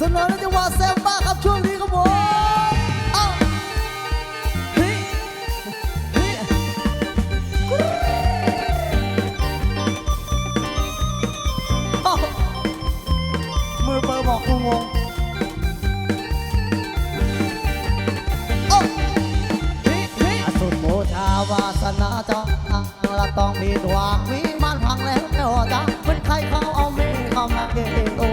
สนอและจังหวะแซมบ้าครับช่วงนี้ครับผมอาเฮ้ยเฮ้ยเฮิอกอฮ้ยเอสุดโมชาวาสนาจ้องละต้องมีดวงมีมันพังแล้วแม่หัวจ้าเหมืนใครเขาเอาไมีเข้ามาเกลี่ยตั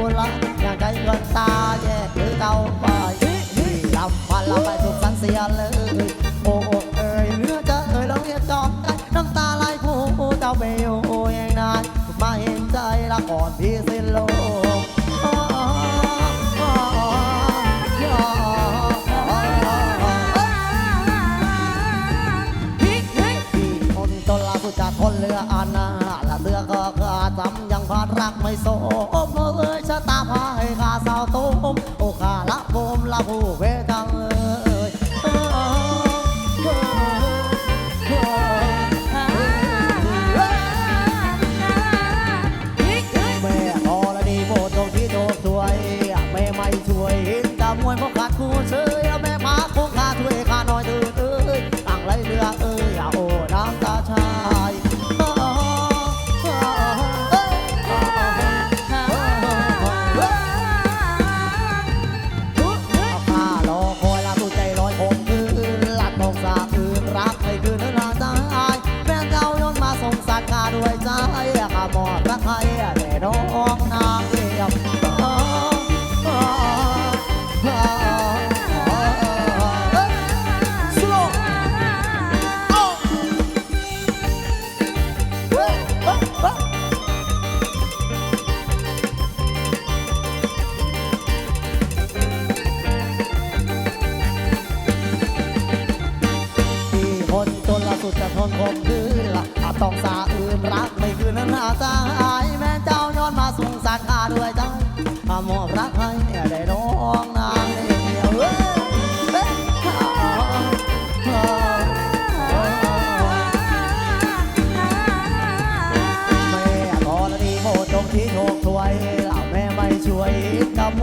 ไม่โสมเลยชะตาพายข้าสาวโตมโอข้าละโมละผู้เวท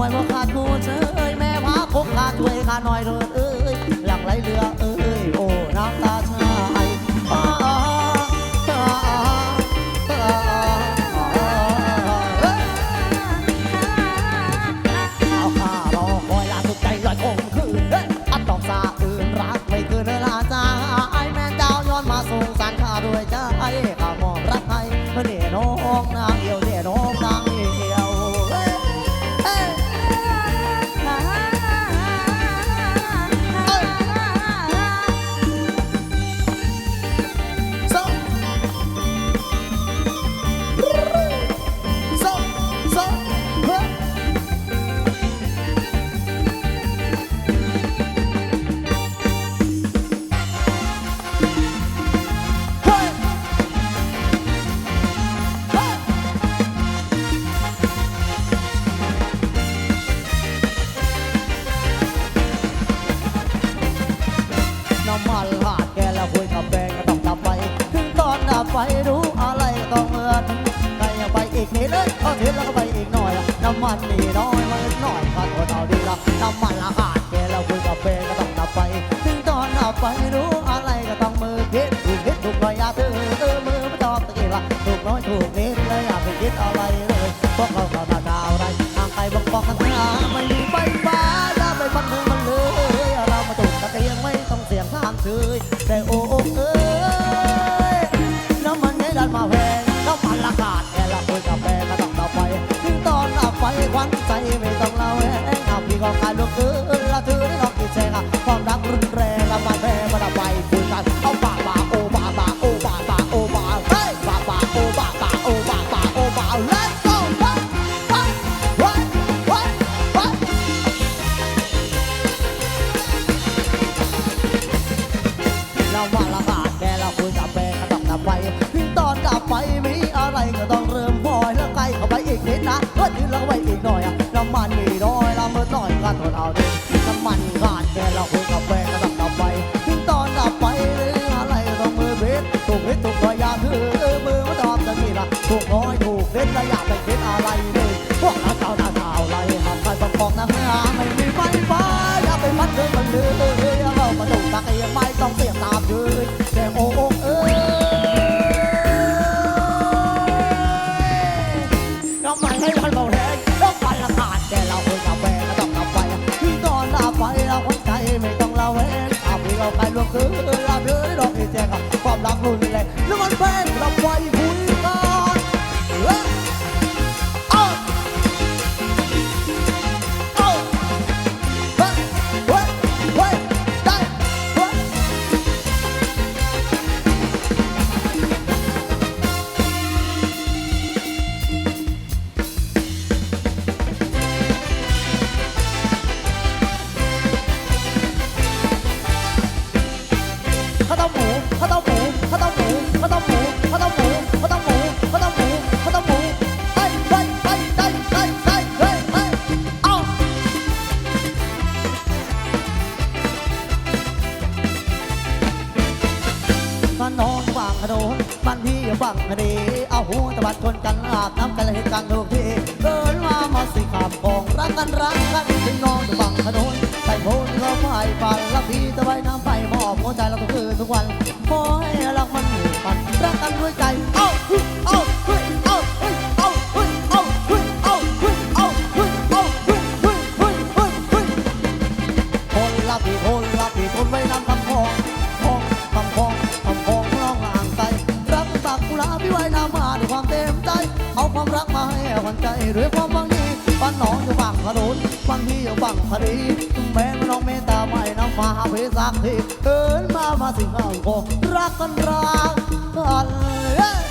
ไวยว่าขาดกูเจอแม่พาคงขาดช่วยขาหน่อยเถิดเอ้ยหลังไหลเรือ อบไปรู้อะไรก็ต้องมือคิดถูกคิดถูกรอยอย่าตื่นเออมือไม่ตอบตะกี้ละถูกน้อยถูกนิดเลยอยากไปคิดอะไรเลยพวกเราก็น่าจะอะไรทางไกลบอกบอกกันหาไม่มีไฟฟ้าจะไปฟังมึงมันเลยเรามาถูกตะเกียงไม่ต้องเสียงทางเฉยแต่โอ้เอ้ยน้ำมันให้ดันมาแพงน้ำมันราคาแค่ละคุยกาแฟก็ต้องต่อไปถึงตอนอับไปควันใจไม่ต้องเล่าแห้งอาพี่ก็กลายลูกเอ้ กันเลยกันทุกทีเกิดมามาสิขับของรักกันรักกันถึงน้องจะบังถนนใส่โพนเข้าไม่ปัป น้องอยู่ฝั่งถนนบางทีอยู่ฝั่งพอดีแม่น้องเมตตาไม่น้องมาเพสักทีเอินมามาสิงห์ก็รักกันรักกัน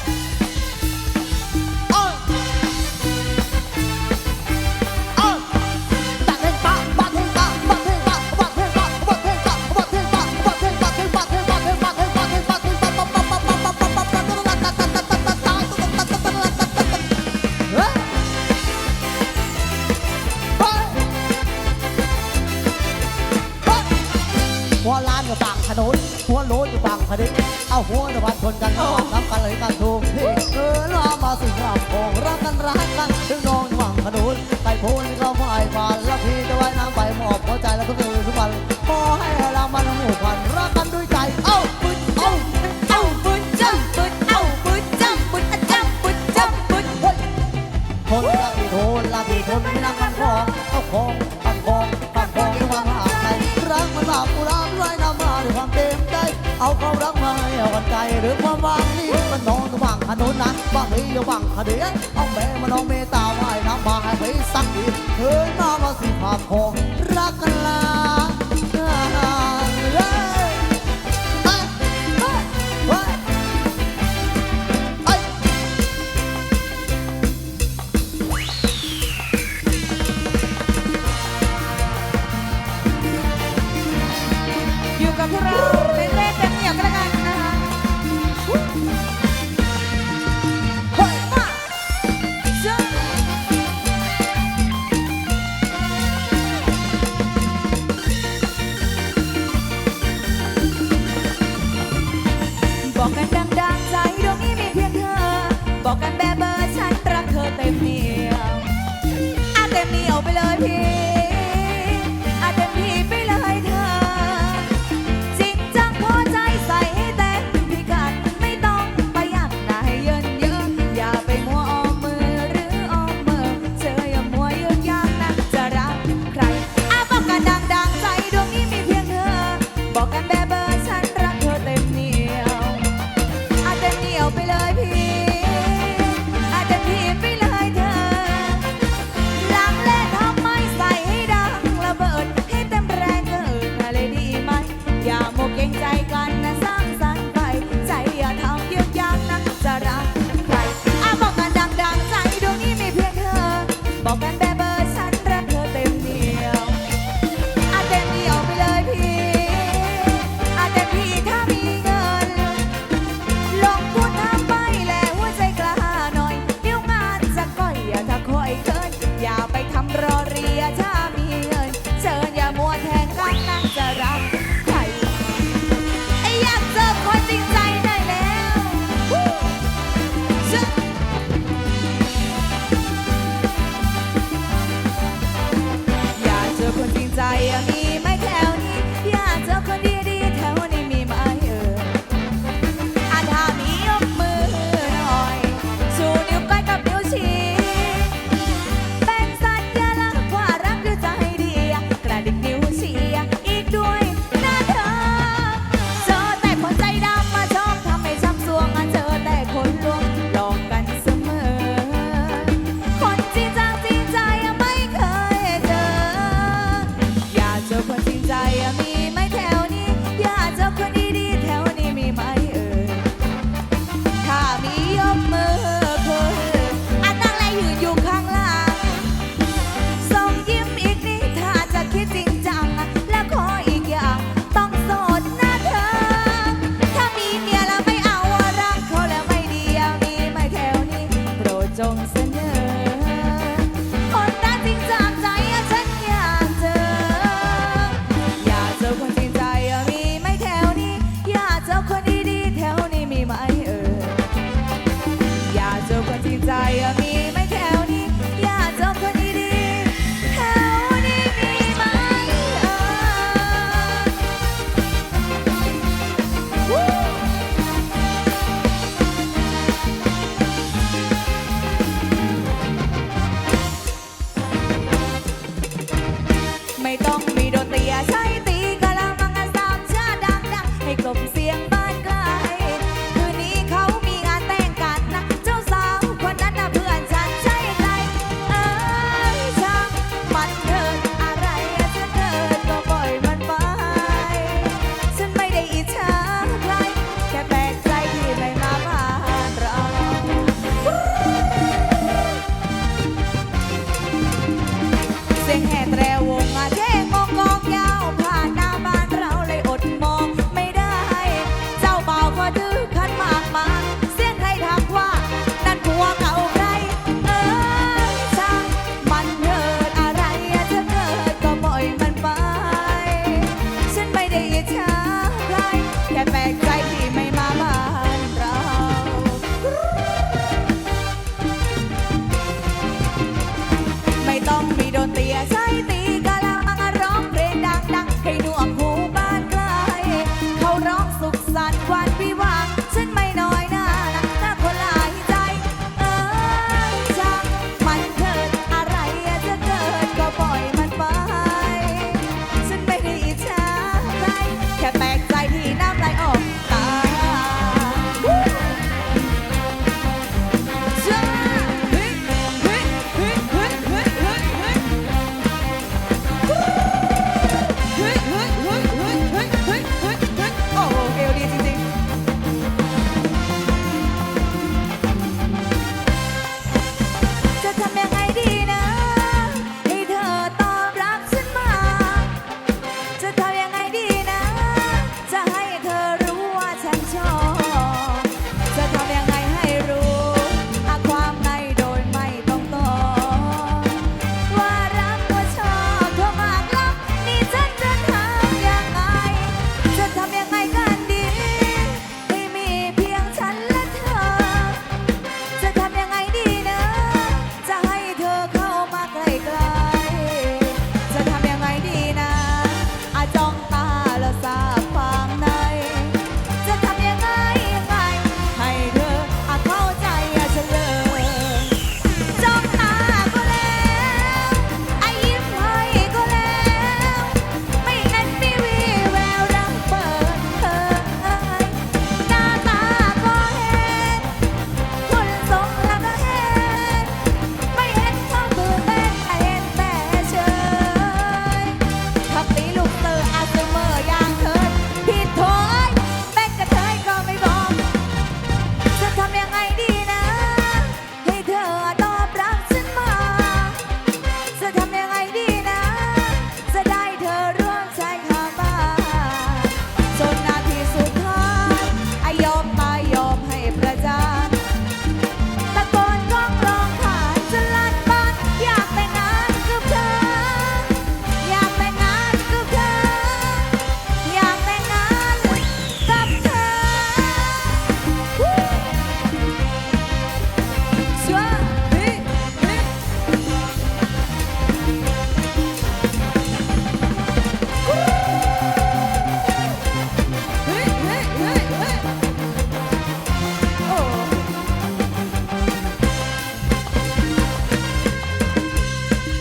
นี่มันน้องระหว่างขนุนนะว่าเฮ้ยระว่งขเดียเอาแม่มาน้องเมตาไหว้น้ำมาให้เฮ้ยสักทีเฮ้ยน้องมาสิภาพของรักกันลา entire